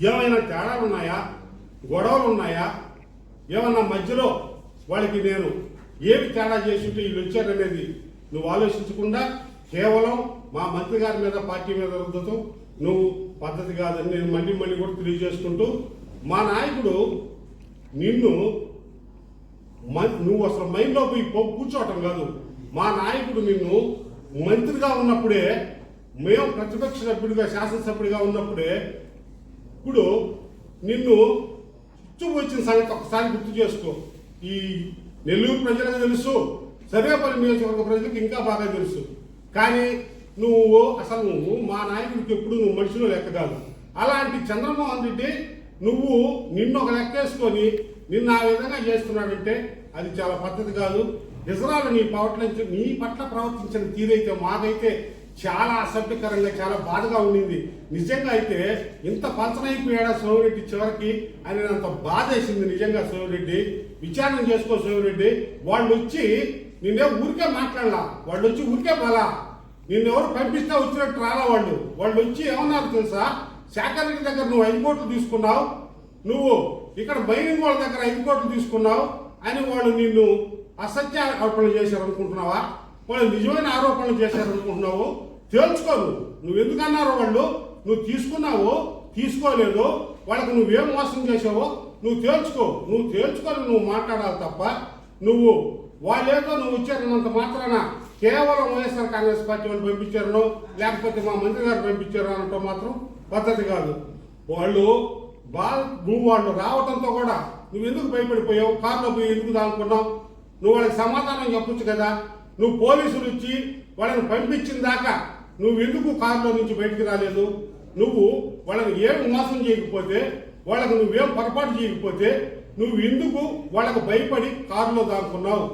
ఏమైనా తేడాలు ఉన్నాయా? గొడవలు ఉన్నాయా? ఏమన్నా మధ్యలో వాళ్ళకి నేను ఏమి తేడా చేసి ఉంటే వీళ్ళు వచ్చారనేది నువ్వు ఆలోచించకుండా కేవలం మా మంత్రి గారి మీద పార్టీ మీద రుద్దటం నువ్వు పద్ధతి కాదని నేను మళ్ళీ మళ్ళీ కూడా తెలియజేసుకుంటూ మా నాయకుడు నిన్ను నువ్వు అసలు మైండ్లో పోయి కూర్చోవటం కాదు. మా నాయకుడు నిన్ను మంత్రిగా ఉన్నప్పుడే మేము ప్రతిపక్ష సభ్యుడిగా శాసనసభ్యుడిగా ఉన్నప్పుడే ఇప్పుడు నిన్ను చుట్టూ వచ్చిన సంగతి ఒకసారి గుర్తు చేసుకో. ఈ నెల్లూరు ప్రజలకు తెలుసు సర్వేపల్లి నియోజకవర్గ ప్రజలకు ఇంకా బాగా తెలుసు. కానీ నువ్వు అసలు నువ్వు మా నాయకుడికి ఎప్పుడు నువ్వు మనిషిలో లెక్క కాదు. అలాంటి చంద్రమోహన్ రెడ్డి నువ్వు నిన్ను ఒక లెక్క వేసుకొని నిన్ను ఆ విధంగా చేస్తున్నాడంటే అది చాలా పద్ధతి కాదు. ఇజ్రాయల్ నీ పట్ల నీ పట్ల ప్రవర్తించిన తీరైతే మాకైతే చాలా అసభ్యకరంగా చాలా బాధగా ఉండింది. నిజంగా అయితే ఇంత పంచనైపోయాడా సోమిరెడ్డి చివరికి? అని అంత బాధ వేసింది నిజంగా సోమిరెడ్డి. విచారణ చేసుకో సోమిరెడ్డి. వాళ్ళు వచ్చి నిన్నే ఊరికే మాట్లాడలా. వాళ్ళు వచ్చి ఊరికే బాలా. నిన్నెవరు పంపిస్తే వచ్చినట్టు రాలా వాళ్ళు. వాళ్ళు వచ్చి ఏమన్నారు తెలుసా? శాఖర్ రెడ్డి దగ్గర నువ్వు ఐదు కోట్లు తీసుకున్నావు. నువ్వు ఇక్కడ బైనింగ్ వాళ్ళ దగ్గర ఐదు కోట్లు తీసుకున్నావు. అని వాళ్ళు నిన్ను అసత్య ఆరోపణలు చేశారు అనుకుంటున్నావా వాళ్ళు నిజమైన ఆరోపణలు చేశారు అనుకుంటున్నావు తేల్చుకోరు నువ్వు నువ్వు ఎందుకన్నారో వాళ్ళు? నువ్వు తీసుకున్నావు? తీసుకోలేదు? వాళ్ళకు నువ్వేం మోసం చేసావో నువ్వు తేల్చుకో. నువ్వు తేల్చుకొని నువ్వు మాట్లాడాలి తప్ప నువ్వు వాళ్ళేదో నువ్వు ఇచ్చారన్నంత మాత్రాన కేవలం వైఎస్ఆర్ కాంగ్రెస్ పార్టీ వాళ్ళు పంపించారనో లేకపోతే మా మంత్రి గారు పంపించారు అనటం మాత్రం పద్ధతి కాదు. వాళ్ళు బా నువ్వు వాళ్ళు రావటంతో కూడా నువ్వు ఎందుకు భయపడిపోయావు? కారులో పోయి ఎందుకు దానుకున్నావు నువ్వు వాళ్ళకి సమాధానం చెప్పొచ్చు కదా? నువ్వు పోలీసులు ఇచ్చి వాళ్ళని పంపించిన దాకా నువ్వు ఎందుకు కారులో నుంచి బయటికి రాలేదు? నువ్వు వాళ్ళని ఏం మోసం చేయకపోతే వాళ్ళకు నువ్వేం పొరపాటు చేయకపోతే నువ్వు ఎందుకు వాళ్ళకు భయపడి కారులో దాక్కున్నావు?